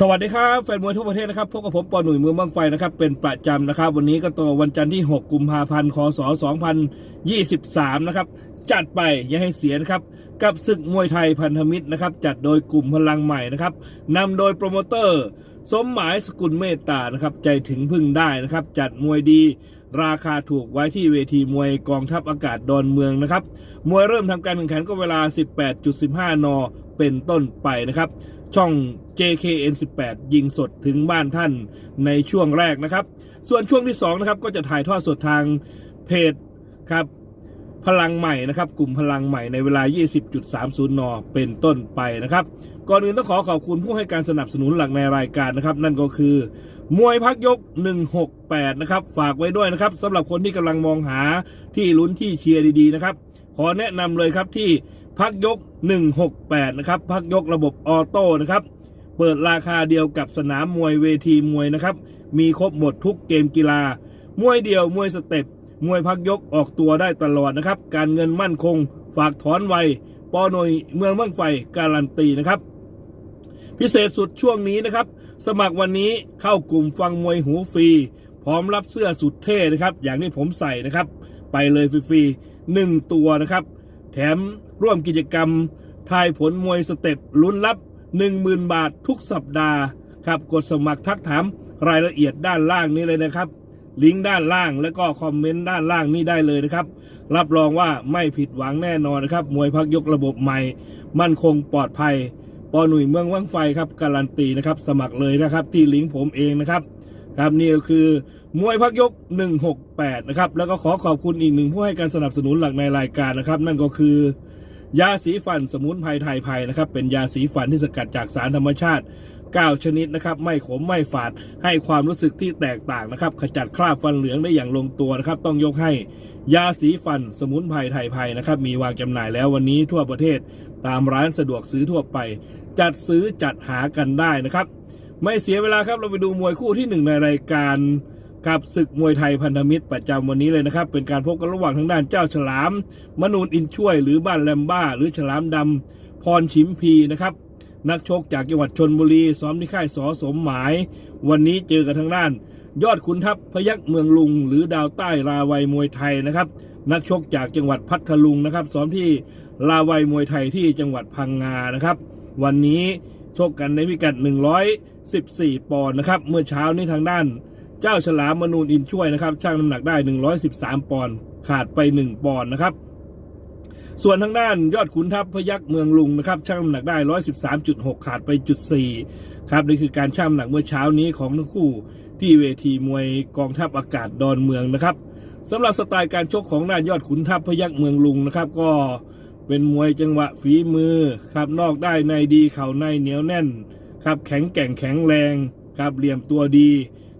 สวัสดีครับแฟนมวยทั่วประเทศนะครับพบกับผมปอหนุ่ยมืองบางไฟนะครับเป็นประจำนะครับ วันนี้ก็ตัววันจันทร์ที่ 6 กุมภาพันธ์คศ2023 นะครับ จัดไปอย่าให้เสียนะครับ กับศึกมวยไทยพันธมิตรนะครับ จัดโดยกลุ่มพลังใหม่นะครับนำโดยโปรโมเตอร์ สมหมายสกุลเมตตานะครับ ใจถึงพึ่งได้นะครับ จัดมวยดีราคาถูกไว้ที่เวทีมวยกองทัพอากาศดอนเมืองนะครับมวยเริ่มทำการแข่งขันก็เวลา 18.15 น เป็นต้นไปนะครับ ช่อง JKN18 ยิงสดถึงบ้านท่านในช่วงแรกนะครับ ส่วนช่วงที่2นะครับก็จะถ่ายทอดสดทางเพจครับพลังใหม่นะครับ กลุ่มพลังใหม่ในเวลา 20.30 น เป็นต้นไปนะครับ ก่อนอื่นต้องขอขอบคุณผู้ให้การสนับสนุนหลักในรายการนะครับ นั่นก็คือ มวยพักยก 168 นะครับ ฝากไว้ด้วยนะครับสำหรับคนที่กำลังมองหาที่ลุ้นที่เชียร์ดีๆนะครับ ขอแนะนำเลยครับที่ พักยก 168 นะครับ พักยกระบบออโต้นะครับ เปิดราคาเดียวกับสนามมวยเวทีมวยนะครับ มีครบหมดทุกเกมกีฬา มวยเดียว มวยสเต็ป มวยพักยกออกตัวได้ตลอดนะครับ การเงินมั่นคง ฝากถอนไว ปอหน่อยเมืองบ้างไฟการันตีนะครับ พิเศษสุดช่วงนี้นะครับ สมัครวันนี้เข้ากลุ่มฟังมวยหูฟรี พร้อมรับเสื้อสุดเท่นะครับ อย่างที่ผมใส่นะครับ ไปเลยฟรีๆหนึ่งตัวนะครับ แถม ร่วมกิจกรรม ทายผลมวยสเต็ปลุ้นรับ 10,000 บาททุกสัปดาห์ครับกดสมัครทักถามรายละเอียดด้านล่างนี้เลยนะครับ ลิงก์ด้านล่างแล้วก็คอมเมนต์ด้านล่างนี้ได้เลยนะครับ รับรองว่าไม่ผิดหวังแน่นอนนะครับ มวยพักยกระบบใหม่ มั่นคงปลอดภัยปอหนุ่ยเมืองว่างไฟครับการันตีนะครับ สมัครเลยนะครับ ที่ลิงก์ผมเองนะครับ ครับนี่ก็คือมวยพักยก 168 นะครับ แล้วก็ขอขอบคุณอีกหนึ่งผู้ให้การสนับสนุนหลักในรายการนะครับ นั่นก็คือ ยาสีฟันสมุนไพรไทยไพรนะครับ เป็นยาสีฟันที่สกัดจากสารธรรมชาติ 9 ชนิดนะครับ ไม่ขมไม่ฝาด ให้ความรู้สึกที่แตกต่างนะครับ ขจัดคราบฟันเหลืองได้อย่างลงตัวนะครับ ต้องยกให้ยาสีฟันสมุนไพรไทยไพรนะครับ มีวางจำหน่ายแล้ววันนี้ทั่วประเทศ ตามร้านสะดวกซื้อทั่วไป จัดซื้อจัดหากันได้นะครับ ไม่เสียเวลาครับเราไปดูมวยคู่ที่หนึ่งในรายการ กับศึกมวยไทยพันธมิตรประจำวันนี้เลยนะครับ เป็นการพบกันระหว่างทางด้านเจ้าฉลาม มนูนอินช่วย หรือบ้านแลมบ้า หรือฉลามดำพรชิมพีนะครับนักชกจากจังหวัดชนบุรีซ้อมที่ค่ายสอสมหมาย วันนี้เจอกันทางด้าน ยอดขุนทัพพยักเมืองลุง หรือดาวใต้ราวัยมวยไทยนะครับ นักชกจากจังหวัดพัทลุงนะครับซ้อมที่ลาวัยมวยไทยที่จังหวัดพังงานะครับ วันนี้ชกกันในพิกัด 114 ปอนด์นะครับ เมื่อเช้านี้ทางด้าน เจ้าฉลามมนูนอินช่วยนะครับช่างน้ำหนักได้ 113 ปอนด์ขาดไป 1 ปอนด์นะครับ ส่วนทางด้านยอดขุนทัพพยักเมืองลุงนะครับช่างน้ำหนักได้ 113.6 ขาดไปจุด4ครับนี่คือการช่างน้ำหนักเมื่อเช้านี้ของทั้งคู่ที่เวทีมวยกองทัพอากาศดอนเมืองนะครับสำหรับสไตล์การชกของด้านยอดขุนทัพพยักเมืองลุงนะครับ ก็เป็นมวยจังหวะฝีมือครับนอกได้ในดีเข่าในเหนียวแน่น ครับแข็งแกร่งแข็งแรงครับเหลี่ยมตัวดี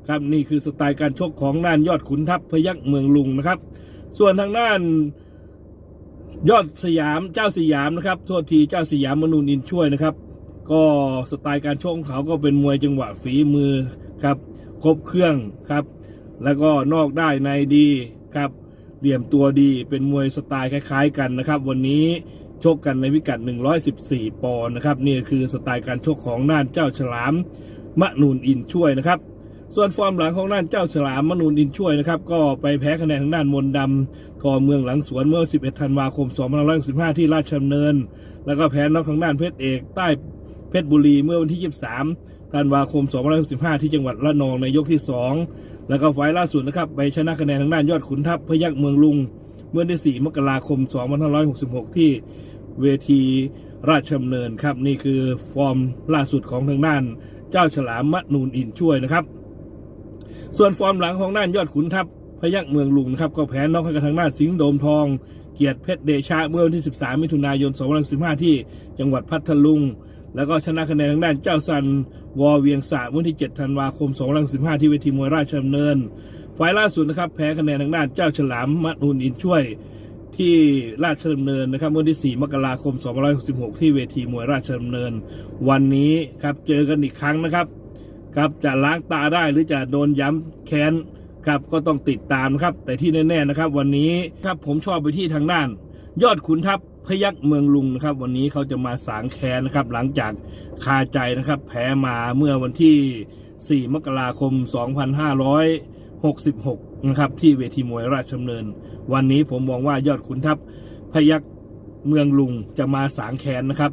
ครับนี่คือสไตล์การชกของด้านยอดขุนทัพพยักเมืองลุงนะครับ ส่วนทางด้านยอดสยามเจ้าสยามนะครับโทษทีเจ้าสยามมนูนอินช่วยนะครับ ก็สไตล์การชกของเขาก็เป็นมวยจังหวะฝีมือครับครบเครื่องครับ แล้วก็นอกได้ในดีครับเหลี่ยมตัวดีเป็นมวยสไตล์คล้ายๆกันนะครับ วันนี้ชกกันในพิกัด 114 ปอนด์นะครับนี่คือสไตล์การชกของด้านเจ้าฉลามมะนูนอินช่วยนะครับ ส่วนฟอร์มหลังของด้านเจ้าฉลามมนูนอินช่วยนะครับ ก็ไปแพ้คะแนนทางด้านมนดำทอเมืองหลังสวนเมื่อ 11 ธันวาคม 2565 ที่ราชดำเนิน แล้วก็แพ้นอกทางด้านเพชรเอก ใต้เพชรบุรีเมื่อวันที่ 23 ธันวาคม 2565 ที่จังหวัดระนองในยกที่ 2 แล้วก็ไฟล์ล่าสุดนะครับไปชนะคะแนนทางด้านยอดขุนทัพพยักเมืองลุง เมื่อวันที่4มกราคม 2566 ที่เวทีราชดำเนินครับนี่คือฟอร์มล่าสุดของทางด้าน เจ้าฉลามมะนูนอินช่วยนะครับ ส่วนฟอร์มหลังของด้านยอดขุนทัพพยักเมืองลุงนะครับก็แพ้นอกให้กับทางด้านสิงห์โดมทอง เกียรติเพชรเดชะเมื่อวันที่ 13 มิถุนายน 2515 ที่จังหวัดพัทลุง แล้วก็ชนะคะแนนทางด้านเจ้าสันวอเวียงสะเมื่อวันที่ 7 ธันวาคม 2515 ที่เวทีมวยราชดำเนินไฟล์ล่าสุดนะครับแพ้คะแนนทางด้านเจ้าฉลามมะนูนอินช่วยที่ราชดำเนินนะครับเมื่อวันที่ 4 มกราคม 2566 ที่เวทีมวยราชดำเนิน วันนี้ครับเจอกันอีกครั้งนะครับ ครับจะล้างตาได้หรือจะโดนย้ำแค้นครับก็ต้องติดตามครับ แต่ที่แน่ๆนะครับ วันนี้ครับผมชอบไปที่ทางด้าน ยอดขุนทัพพยัคฆ์เมืองลุงนะครับ วันนี้เขาจะมาสางแค้นนะครับ หลังจากคาใจนะครับ แพ้มาเมื่อวันที่ 4 มกราคม 2566 นะครับ ที่เวทีมวยราชดำเนิน วันนี้ผมมองว่ายอดขุนทัพพยัคฆ์เมืองลุงจะมาสางแค้นนะครับ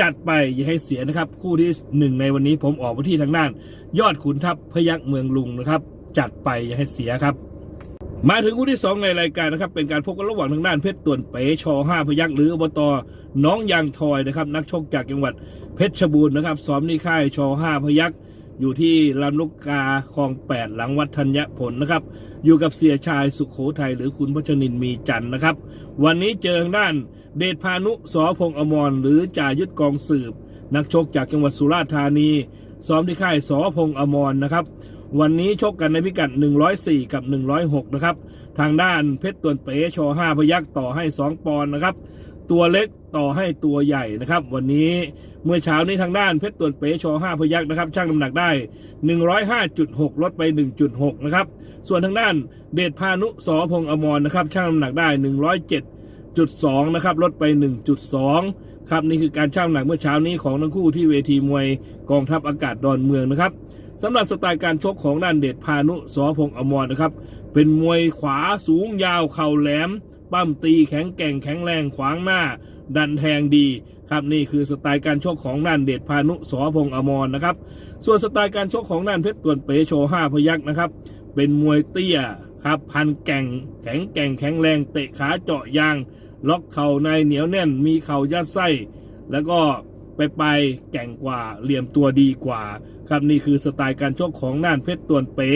จัดไปอย่าให้เสียนะครับ คู่ที่หนึ่งในวันนี้ผมออกไปที่ทางด้าน ยอดขุนทัพพยักเมืองลุงนะครับ จัดไปอย่าให้เสียครับ มาถึงคู่ที่สองในรายการนะครับ เป็นการพบกันระหว่างทางด้านเพชรต่วนเป๋ชอห้าพยักหรืออบตน้องยางทอยนะครับ นักชกจากจังหวัดเพชรบูรณ์นะครับซ้อมที่ค่ายชอห้าพยัก อยู่ที่ลำลูกกาคลองแปดหลังวัดธัญผลนะครับ อยู่กับเสียชายสุขโขทัยหรือคุณพชนินมีจันนะครับ วันนี้เจอทางด้านเดชพานุสอพงอมรหรือจ่ายุทธกองสืบ นักชกจากจังหวัดสุราษฎร์ธานีซ้อมที่ค่ายสอพงอมรนะครับ วันนี้ชกกันในพิกัด 104 กับ 106 นะครับ ทางด้านเพชรตวนเป๋ชอ5พยักต่อให้ 2 ปอนด์นะครับ ตัวเล็กต่อให้ตัวใหญ่นะครับ วันนี้เมื่อเช้านี้ทางด้านเพชรตวนเป๋ชอ5พยักนะครับ ช่างน้ำหนักได้ 105.6 ลดไป 1.6 นะครับ ส่วนทางด้านเดชพานุสอพงอมรนะครับ ช่างน้ำหนักได้ 107.2 นะครับ ลดไป 1.2 ครับ นี่คือการช่างน้ำหนักเมื่อเช้านี้ของทั้งคู่ที่เวทีมวยกองทัพอากาศดอนเมืองนะครับสำหรับสไตล์การชกของด้านเดชพานุสอพงอมรนะครับเป็นมวยขวาสูงยาวเข่าแหลม ปั้มตีแข็งแกร่งแข็งแรงขวางหน้า ดันแทงดี ครับนี่คือสไตล์การชกของด้านเดชพานุสอพงอมรนะครับ ส่วนสไตล์การชกของด้านเพชรต่วนเปโชห้าพยักนะครับ เป็นมวยเตี้ยครับพันแก่งแข็งแกร่งแข็งแรงเตะขาเจาะยาง ล็อกเข่าในเหนียวแน่นมีเข่ายัดไส้ แล้วก็ไปไปแก่งกว่าเหลี่ยมตัวดีกว่า ครับนี่คือสไตล์การชกของน่านเพชรตวนเป๋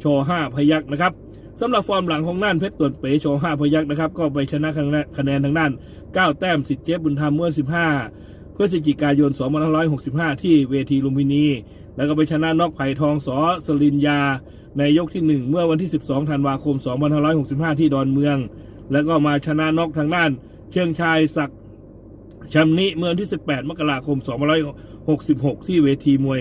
โชห้าพยักนะครับ สำหรับฟอร์มหลังของน่านเพชรตวนเป๋โชว์ห้าพยักนะครับ ก็ไปชนะคะแนนคะแนนทางด้าน 9 แต้มสิทธิ์เจฟบุญธรรมเมื่อ 15 พฤศจิกายน 2565 ที่เวทีลุมพินี แล้วก็ไปชนะนอกไผ่ทองสอสลินยา ในยกที่ 1 เมื่อวันที่ 12 ธันวาคม 2565 ที่ดอนเมือง แล้วก็มาชนะนอกทางด้าน เชิงชายศักดิ์ชำนิเมื่อวันที่ 18 มกราคม2566 ที่เวทีมวย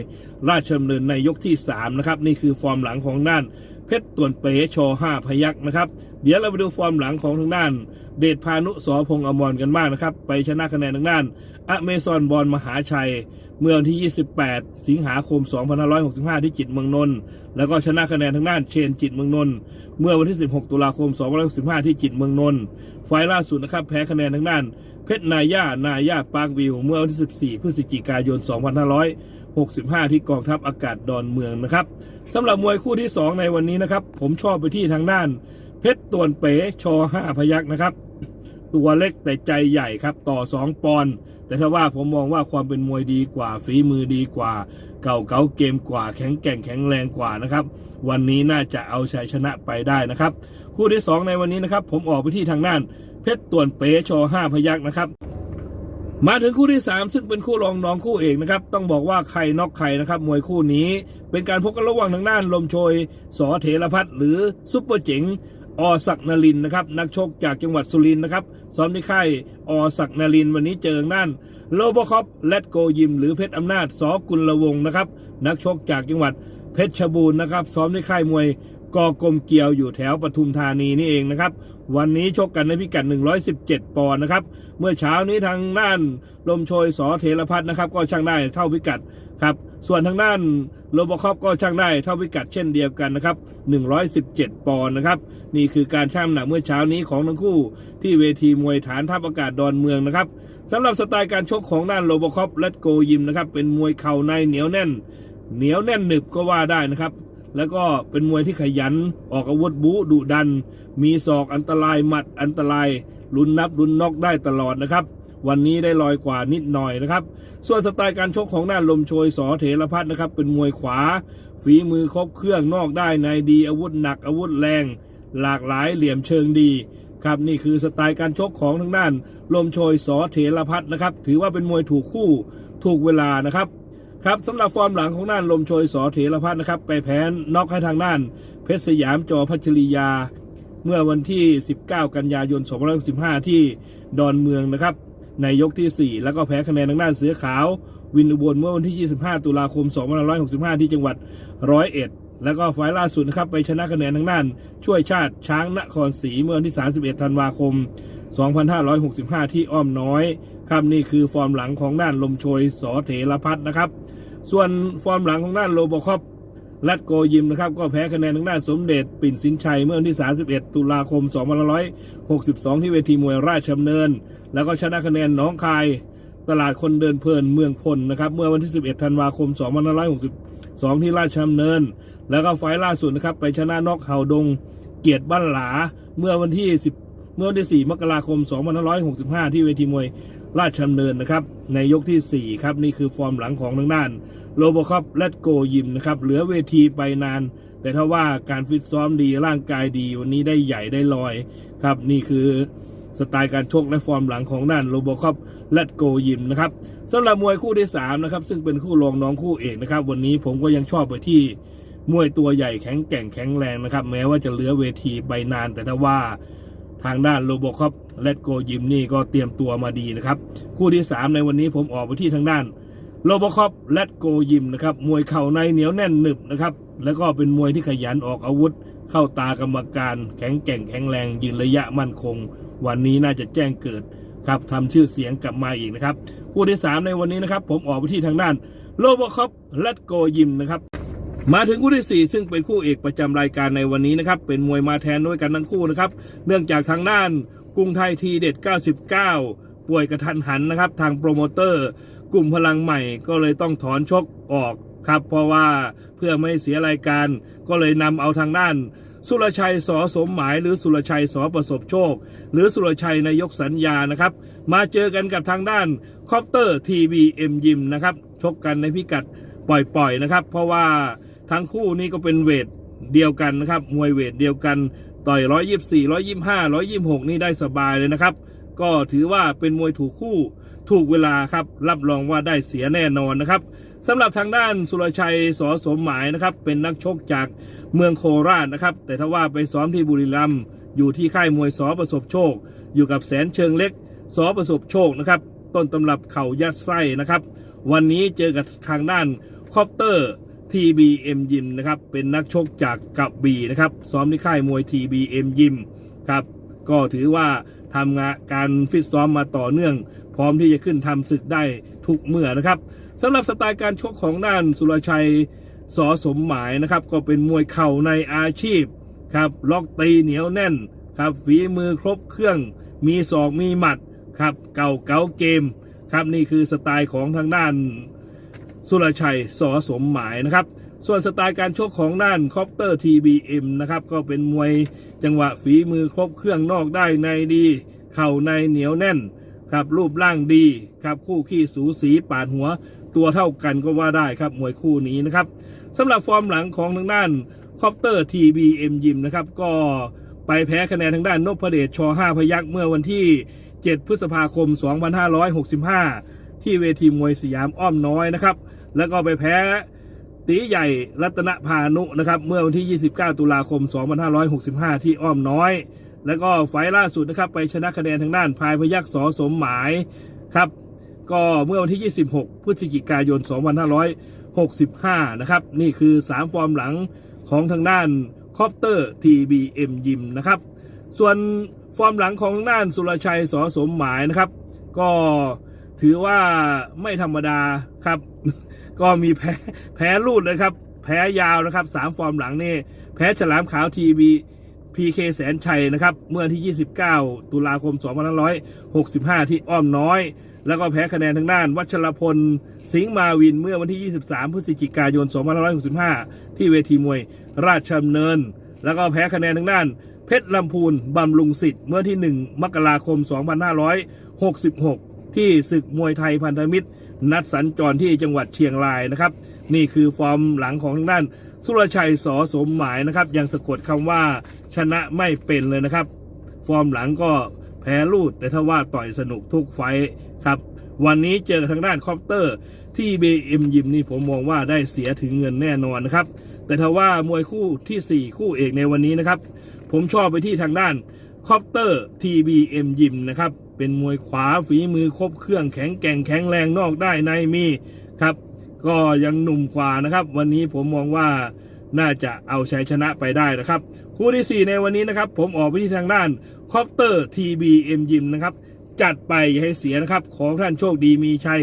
ราชดำเนินในยกที่ 3 นะครับ นี่คือฟอร์มหลังของด้าน เพชรต่วนเป๋ชอ5พยักนะครับ เดี๋ยวเราไปดูฟอร์มหลังของทางด้าน เดชพานุสอพงอมรกันบ้างนะครับ ไปชนะคะแนนทางด้าน อเมซอนบอลมหาชัย เมื่อวันที่ 28 สิงหาคม 2565 ที่จิตเมืองนนท์แล้วก็ชนะคะแนนทางด้านเชนจิตเมืองนนท์เมื่อวันที่ 16 ตุลาคม 2565 ที่จิตเมืองนนท์ไฟล์ล่าสุดนะครับแพ้คะแนนทางด้าน เพชรนาย่านายาปาร์ควิว เมื่อวันที่ 14 พฤศจิกายน 65 ที่กองทัพอากาศดอนเมืองนะครับสำหรับมวยคู่ที่ 2 ในวันนี้นะครับ ผมชอบไปที่ทางด้าน เพชรตวนเป๋ชอ5พยักนะครับ ตัวเล็กแต่ใจใหญ่ครับ ต่อ 2 ปอนด์แต่ถ้าว่าผมมองว่าความเป็นมวยดีกว่า ฝีมือดีกว่า เก่าเก่าเกมกว่า แข็งแกร่งแข็งแรงกว่านะครับ วันนี้น่าจะเอาชัยชนะไปได้นะครับ คู่ที่ 2 ในวันนี้นะครับ ผมออกไปที่ทางด้าน เพชรต่วนเป๋ชอ5พยักนะครับ มาถึงคู่ที่ 3 ซึ่งเป็นคู่รองน้องคู่เอกนะครับ ต้องบอกว่าใครนอกใครนะครับ มวยคู่นี้ เป็นการพบกันระหว่างทางด้านลมโชยสอเถรพัฒน์หรือซุปเปอร์เจ๋งอศักนลินนะครับ นักชกจากจังหวัดสุรินทร์นะครับซ้อมที่ค่ายอศักนลินวันนี้เจอทางด้านโลโบคอปเลตโกยิม หรือเพชรอำนาจสอกุลวงนะครับ นักชกจากจังหวัดเพชรบูรณ์นะครับซ้อมที่ค่ายมวย กอกลมเกียวอยู่แถวปทุมธานีนี่เองนะครับ วันนี้ชกกันในพิกัด 117 ปอนด์นะครับ เมื่อเช้านี้ทางด้านลมโชยสอเถรพัฒน์นะครับ ก็ช่างได้เท่าพิกัดครับ ส่วนทางด้านโลบคอปก็ช่างได้เท่าพิกัดเช่นเดียวกันนะครับ 117 ปอนด์นะครับ นี่คือการช่างน้ำหนักเมื่อเช้านี้ของทั้งคู่ ที่เวทีมวยฐานทัพอากาศดอนเมืองนะครับสำหรับสไตล์การชกของด้านโลบคอปและโกยิมนะครับเป็นมวยเข่าในเหนียวแน่น เหนียวแน่นหนึบก็ว่าได้นะครับ แล้วก็เป็นมวยที่ขยันออกอาวุธบู๊ดุดัน มีศอกอันตรายหมัดอันตรายลุ้นนับลุ้นนอกได้ตลอดนะครับ วันนี้ได้ลอยกว่านิดหน่อยนะครับ ส่วนสไตล์การชกของด้านลมโชยสอเถรพัฒนะครับ เป็นมวยขวา ฝีมือครบเครื่องนอกได้ในดีอาวุธหนักอาวุธแรง หลากหลายเหลี่ยมเชิงดีครับนี่คือสไตล์การชกของทางด้าน ลมโชยสอเถรพัฒนะครับ ถือว่าเป็นมวยถูกคู่ถูกเวลานะครับ ครับสำหรับฟอร์มหลังของน่านลมโชยสอเถรพัฒนะครับ ไปแพ้น็อกให้ทางน่าน เพชรสยามจอพัชริยา เมื่อวันที่ 19 กันยายน 2565 ที่ดอนเมืองนะครับ ในยกที่ 4 แล้วก็แพ้คะแนนทางด้านเสือขาว วินอุบลเมื่อวันที่ 25 ตุลาคม 2565 ที่จังหวัดร้อยเอ็ด แล้วก็ไฟล์ล่าสุดนะครับ ไปชนะคะแนนทางด้าน ช่วยชาติช้างนครศรีเมื่อวันที่ 31 ธันวาคม 2565 ที่อ้อมน้อยครับนี่คือฟอร์มหลังของด้านลมโชยสอเถรพัฒน์นะครับ ส่วนฟอร์มหลังของด้านโลบคอปลัดโกยิมนะครับ ก็แพ้คะแนนทางด้านสมเด็จ ปิ่นสินชัยเมื่อวันที่ 31 ตุลาคม 2562 ที่เวทีมวยราชดำเนิน แล้วก็ชนะคะแนนน้องคาย ตลาดคนเดินเพลินเมืองพลนะครับ เมื่อวันที่ 11 ธันวาคม 256 2 ที่ราชดำเนิน แล้วก็ไฟล์ล่าสุดนะครับ ไปชนะนอกเฮาดงเกียรติบ้านหลา เมื่อวันที่ 10 เมื่อวันที่ 4 มกราคม 2565 ที่เวทีมวยราชดำเนินนะครับ ในยกที่ 4 ครับ นี่คือฟอร์มหลังของทางด้านโลโบคอปและโกยิมนะครับ เหลือเวทีไปนาน แต่ถ้าว่าการฟิตซ้อมดีร่างกายดีวันนี้ได้ใหญ่ได้ลอยครับนี่คือ สไตล์การชกและฟอร์มหลังของด้านโลโบคอปและโกยิมนะครับสำหรับมวยคู่ที่3นะครับซึ่งเป็นคู่รองน้องคู่เอกนะครับวันนี้ผมก็ยังชอบไปที่มวยตัวใหญ่แข็งแกร่งแข็งแรงนะครับแม้ว่าจะเหลือเวทีไปนาน แต่ถ้าว่าทางด้านโลโบคอปและโกยิมนี่ก็เตรียมตัวมาดีนะครับคู่ที่ 3 ในวันนี้ผมออกไปที่ทางด้านโลโบคอปและโกยิมนะครับมวยเข่าในเหนียวแน่นหนึบนะครับแล้วก็เป็นมวยที่ขยันออกอาวุธ เข้าตากรรมการแข็งแกร่งแข็งแรงยืนระยะมั่นคง วันนี้น่าจะแจ้งเกิดครับทำชื่อเสียงกลับมาอีกนะครับ คู่ที่ 3 ในวันนี้นะครับ ผมออกไปที่ทางด้านโลโบคอปและโกยิมนะครับ มาถึงคู่ที่ 4 ซึ่งเป็นคู่เอกประจำรายการในวันนี้นะครับ เป็นมวยมาแทนด้วยกันทั้งคู่นะครับ เนื่องจากทางด้านกรุงไทยทีเด็ด 99 ป่วยกระทันหันนะครับ ทางโปรโมเตอร์ กลุ่มพลังใหม่ก็เลยต้องถอนชกออก ครับ เพราะว่าเพื่อไม่ให้เสียรายการ ก็เลยนำเอาทางด้าน สุรชัยสอสมหมาย หรือสุรชัยสอประสบโชค หรือสุรชัยนายกสัญญานะครับ มาเจอกันกับทางด้านคอปเตอร์ทีบีเอ็มยิมนะครับชกกันในพิกัดปล่อยๆนะครับ เพราะว่าทั้งคู่นี้ก็เป็นเวทเดียวกันนะครับมวยเวทเดียวกันต่อย 124 125 126 นี่ได้สบายเลยนะครับ ก็ถือว่าเป็นมวยถูกคู่ถูกเวลาครับ รับรองว่าได้เสียแน่นอนนะครับ สำหรับทางด้านสุรชัยสอสมหมายนะครับ เป็นนักชกจากเมืองโคราชนะครับ แต่ถ้าว่าไปซ้อมที่บุรีรัมย์อยู่ที่ค่ายมวยสอประสบโชค อยู่กับแสนเชิงเล็กสอประสบโชคนะครับ ต้นตำรับเข่ายัดไส้นะครับ วันนี้เจอกับทางด้านคอปเตอร์ TBM ยิมนะครับ เป็นนักชกจากกระบี่นะครับ ซ้อมที่ค่ายมวย TBM ยิมครับ ก็ถือว่าทำงานการฟิตซ้อมมาต่อเนื่อง พร้อมที่จะขึ้นทำศึกได้ทุกเมื่อนะครับ สำหรับสไตล์การชกของด้านสุรชัยสอสมหมายนะครับ ก็เป็นมวยเข่าในอาชีพครับล็อกตีเหนียวแน่นครับฝีมือครบเครื่อง มีศอกมีหมัดครับเก่าเก๋าเกมครับนี่คือสไตล์ของทางด้านสุรชัยสอสมหมายนะครับ ส่วนสไตล์การชกของด้านคอปเตอร์ TBM นะครับก็เป็นมวยจังหวะฝีมือครบเครื่องนอกได้ในดี เข่าในเหนียวแน่นครับรูปร่างดีครับคู่ขี้สูสีปาดหัว ตัวเท่ากันก็ว่าได้ครับมวยคู่นี้นะครับสำหรับฟอร์มหลังของทางด้านคอปเตอร์ TBM ยิมนะครับก็ไปแพ้คะแนนทางด้านนพเดชช5พยักษ์เมื่อวันที่ 7 พฤษภาคม 2565 ที่เวทีมวยสยามอ้อมน้อยนะครับ แล้วก็ไปแพ้ตีใหญ่รัตนพานุนะครับเมื่อวันที่ 29 ตุลาคม 2565 ที่อ้อมน้อย แล้วก็ไฟล์ล่าสุดนะครับไปชนะคะแนนทางด้านพายพยักษ์สอสมหมายครับ ก็เมื่อวันที่ 26 พฤศจิกายน 2565 นะครับ นี่คือ 3 ฟอร์มหลังของทางด้านคอปเตอร์ TBM ยิมนะครับ ส่วนฟอร์มหลังของทางด้านสุรชัยสอสมหมายนะครับ ก็ถือว่าไม่ธรรมดาครับ ก็มีแพ้แพ้ลูดเลยครับ แพ้ยาวนะครับสามฟอร์มหลังนี่ แพ้ฉลามขาวทีบีพีเคแสนชัยนะครับ เมื่อที่ 29 ตุลาคม 2565 ที่อ้อมน้อย แล้วก็แพ้คะแนนทางด้าน วัชรพล สิงห์มาวินเมื่อวันที่ 23 พฤศจิกายน 2565 ที่เวทีมวยราชดำเนิน แล้วก็แพ้คะแนนทางด้าน เพชรลำพูนบำรุงสิทธิ์เมื่อที่ 1 มกราคม 2566 ที่ศึกมวยไทยพันธมิตร นัดสัญจรที่จังหวัดเชียงรายนะครับ นี่คือฟอร์มหลังของทางด้าน สุรชัยสอสมหมายนะครับ ยังสะกดคำว่าชนะไม่เป็นเลยนะครับ ฟอร์มหลังก็แพ้ลูดแต่ถ้าว่าต่อยสนุกทุกไฟ ครับ วันนี้เจอทางด้านคอปเตอร์ที่ BM ยิมนี่ผมมองว่าได้เสียถึงเงินแน่นอนนะครับ แต่ถ้าว่ามวยคู่ที่ 4 คู่เอกในวันนี้นะครับ ผมชอบไปที่ทางด้านคอปเตอร์ TBM ยิมนะครับ เป็นมวยขวาฝีมือครบเครื่องแข็งแกร่งแข็งแรงนอกได้ในมีครับ ก็ยังหนุ่มกว่านะครับ วันนี้ผมมองว่าน่าจะเอาชัยชนะไปได้นะครับ คู่ที่ 4 ในวันนี้นะครับ ผมออกไปที่ทางด้านคอปเตอร์ TBM ยิมนะครับ จัดไปอย่าให้เสียนะครับ ขอท่านโชคดีมีชัย